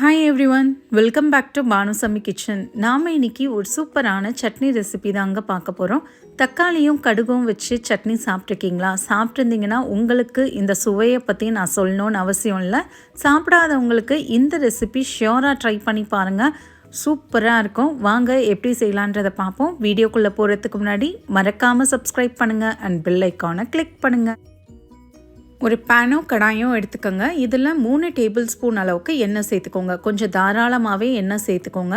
Hi everyone welcome back to Bhanusamy kitchen நாம் இன்னைக்கு ஒரு சூப்பரான சட்னி ரெசிபி தாங்க பார்க்க போகிறோம் தக்காளியும் கடுகும் வச்சு சட்னி சாப்பிட்ருக்கீங்களா சாப்பிட்ருந்தீங்கன்னா உங்களுக்கு இந்த சுவையை பற்றி நான் சொல்லணும்னு அவசியம் இல்லை. சாப்பிடாதவங்களுக்கு இந்த ரெசிபி ஷியோராக ட்ரை பண்ணி பாருங்கள் சூப்பராக இருக்கும். வாங்க எப்படி செய்யலான்றதை பார்ப்போம். வீடியோக்குள்ளே போகிறதுக்கு முன்னாடி மறக்காமல் சப்ஸ்கிரைப் பண்ணுங்கள் அண்ட் பெல் ஐக்கானை கிளிக் பண்ணுங்கள் ஒரு பேனோ கடாயோ எடுத்துக்கோங்க. இதில் மூணு டேபிள் ஸ்பூன் அளவுக்கு எண்ணெய் சேர்த்துக்கோங்க. கொஞ்சம் தாராளமாகவே எண்ணெய் சேர்த்துக்கோங்க.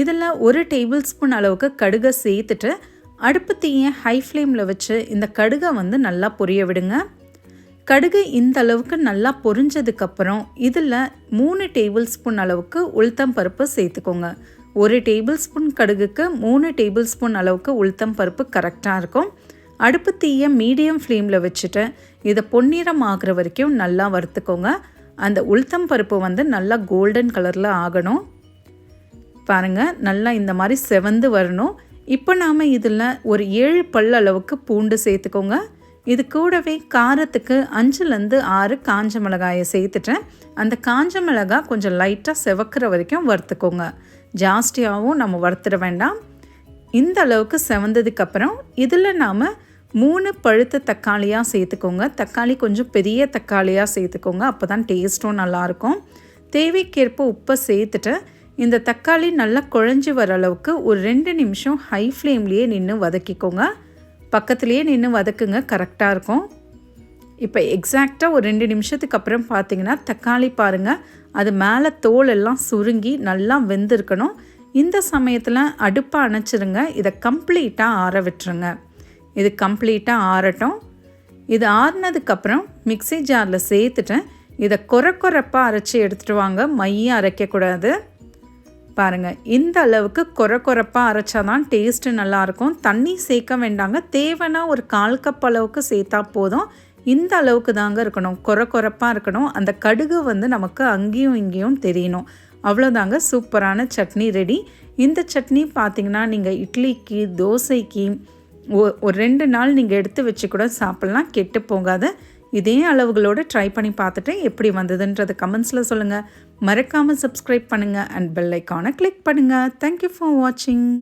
இதில் ஒரு டேபிள் ஸ்பூன் அளவுக்கு கடுகை சேர்த்துட்டு அடுப்பு தீயை ஹை ஃப்ளேமில் வச்சு இந்த கடுகை வந்து நல்லா பொரிய விடுங்க. கடுகு இந்த அளவுக்கு நல்லா பொரிஞ்சதுக்கப்புறம் இதில் மூணு டேபிள் ஸ்பூன் அளவுக்கு உளுத்தம் பருப்பு சேர்த்துக்கோங்க. ஒரு டேபிள் ஸ்பூன் கடுகுக்கு மூணு டேபிள் ஸ்பூன் அளவுக்கு உளுத்தம் பருப்பு கரெக்டாக இருக்கும். அடுப்பு தீயை மீடியம் ஃப்ளேமில் வச்சுட்டு இதை பொன்னிறம் ஆகிற வரைக்கும் நல்லா வறுத்துக்கோங்க. அந்த உளுத்தம் பருப்பு வந்து நல்லா கோல்டன் கலரில் ஆகணும். பாருங்கள் நல்லா இந்த மாதிரி செவந்து வரணும். இப்போ நாம் இதில் ஒரு ஏழு பல் அளவுக்கு பூண்டு சேர்த்துக்கோங்க. இது கூடவே காரத்துக்கு அஞ்சுலேருந்து ஆறு காஞ்ச மிளகாயை சேர்த்துட்டேன் அந்த காஞ்ச மிளகாய் கொஞ்சம் லைட்டாக செவக்கிற வரைக்கும் வறுத்துக்கோங்க. ஜாஸ்தியாகவும் நம்ம வறுத்துட வேண்டாம். இந்த அளவுக்கு செவந்ததுக்கப்புறம் இதில் நாம் மூணு பழுத்த தக்காளியாக சேர்த்துக்கோங்க. தக்காளி கொஞ்சம் பெரிய தக்காளியாக சேர்த்துக்கோங்க. அப்போ தான் டேஸ்ட்டும் நல்லாயிருக்கும். தேவைக்கேற்ப உப்பை சேர்த்துட்டு இந்த தக்காளி நல்லா குழஞ்சி வர அளவுக்கு ஒரு ரெண்டு நிமிஷம் ஹை ஃப்ளேம்லேயே நின்று வதக்கிக்கோங்க. பக்கத்துலேயே நின்று வதக்குங்க கரெக்டாக இருக்கும். இப்போ எக்ஸாக்டாக ஒரு ரெண்டு நிமிஷத்துக்கு அப்புறம் பார்த்தீங்கன்னா தக்காளி பாருங்கள் அது மேலே தோல் எல்லாம் சுருங்கி நல்லா வெந்திருக்கணும். இந்த சமயத்தில் அடுப்பை அணைச்சிருங்க. இதை கம்ப்ளீட்டாக ஆற விட்டுருங்க. இது கம்ப்ளீட்டாக ஆறட்டும். இது ஆறினதுக்கப்புறம் மிக்சி ஜாரில் சேர்த்துட்டேன் இதை குறை குறைப்பாக அரைச்சி எடுத்துகிட்டு வாங்க. மையம் அரைக்கக்கூடாது. பாருங்கள் இந்த அளவுக்கு குறை குறைப்பாக அரைச்சா தான் டேஸ்ட்டு நல்லாயிருக்கும். தண்ணி சேர்க்க வேண்டாங்க. தேவைன்னா ஒரு கால் கப் அளவுக்கு சேர்த்தா போதும். இந்த அளவுக்கு தாங்க இருக்கணும். குறை குறைப்பாக இருக்கணும். அந்த கடுகு வந்து நமக்கு அங்கேயும் இங்கேயும் தெரியணும். அவ்வளோதாங்க சூப்பரான சட்னி ரெடி. இந்த சட்னி பார்த்திங்கன்னா நீங்கள் இட்லிக்கு தோசைக்கு ஒரு ரெண்டு நாள் நீங்கள் எடுத்து வச்சு கூட சாப்பிட்லாம். கெட்டு போகாத. இதே அளவுகளோடு ட்ரை பண்ணி பார்த்துட்டு எப்படி வந்ததுன்றதை கமெண்ட்ஸில் சொல்லுங்கள் மறக்காமல் சப்ஸ்கிரைப் பண்ணுங்கள் அண்ட் பெல் ஐக்கானை கிளிக் பண்ணுங்கள் தேங்க்யூ ஃபார் வாட்சிங்